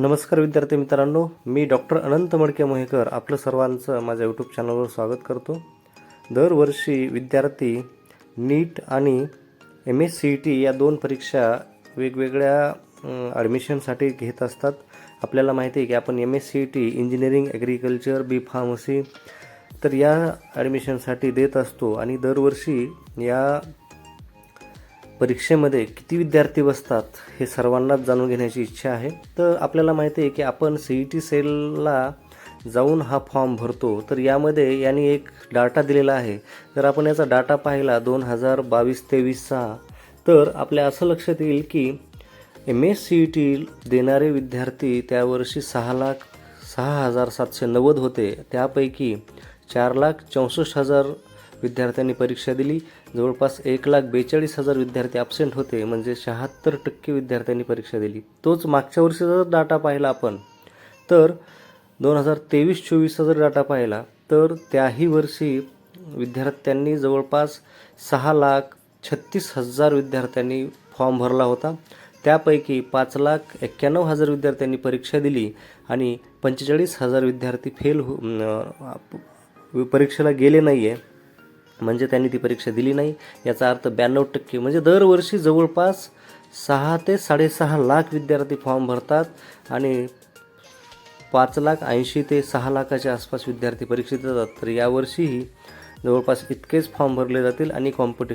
नमस्कार विद्यार्थी मित्रांनो मी डॉक्टर अनंत मडके मोहेकर आपलं सर्वांचं माझ्या यूट्यूब चॅनलवर स्वागत करतो. दरवर्षी विद्यार्थी नीट आणि M S C E T या दोन परीक्षा वेगवेगळ्या ॲडमिशनसाठी घेत असतात. आपल्याला माहिती आहे की आपण M S C E T engineering agriculture B pharmacy तर या ॲडमिशनसाठी देत असतो. आणि दरवर्षी या परीक्षेमध्ये किती विद्यार्थी बसतात हे सर्वांनाच जाणून घेण्याची इच्छा आहे. तर आपल्याला माहिती आहे की आपण सी ई टी सेलला जाऊन हा फॉर्म भरतो. तर यामध्ये यांनी एक डाटा दिलेला आहे. जर आपण याचा डाटा पाहिला दोन हजार बावीस तेवीसचा तर आपल्या असं लक्षात येईल की M S C E T देणारे विद्यार्थी त्यावर्षी सहा लाख सहा हजार सातशे नव्वद होते. त्यापैकी चार लाख चौसष्ट हजार विद्यार्थ्यांनी परीक्षा दिली. जवळपास एक लाख बेचाळीस हजार विद्यार्थी ॲबसेंट होते म्हणजे शहात्तर टक्के विद्यार्थ्यांनी परीक्षा दिली. तोच मागच्या वर्षीचा जर डाटा पाहिला आपण तर दोन हजार तेवीस चोवीसचा जर डाटा पाहिला तर त्याही वर्षी विद्यार्थ्यांनी जवळपास सहा लाख छत्तीस हजार विद्यार्थ्यांनी फॉर्म भरला होता. त्यापैकी पाच लाख एक्क्याण्णव हजार विद्यार्थ्यांनी परीक्षा दिली आणि पंचेचाळीस हजार विद्यार्थी फेल हो परीक्षेला गेले नाही आहे म्हणजे त्यांनी ती परीक्षा दिली नाही. याचा अर्थ ब्याण्णव टक्के म्हणजे दरवर्षी जवळपास सहा ते साडेसहा लाख विद्यार्थी फॉर्म भरतात आणि पाच लाख ऐंशी ते सहा लाखाच्या आसपास विद्यार्थी परीक्षेत जातात. तर यावर्षीही जवळपास इतकेच फॉर्म भरले जातील आणि कॉम्पिटि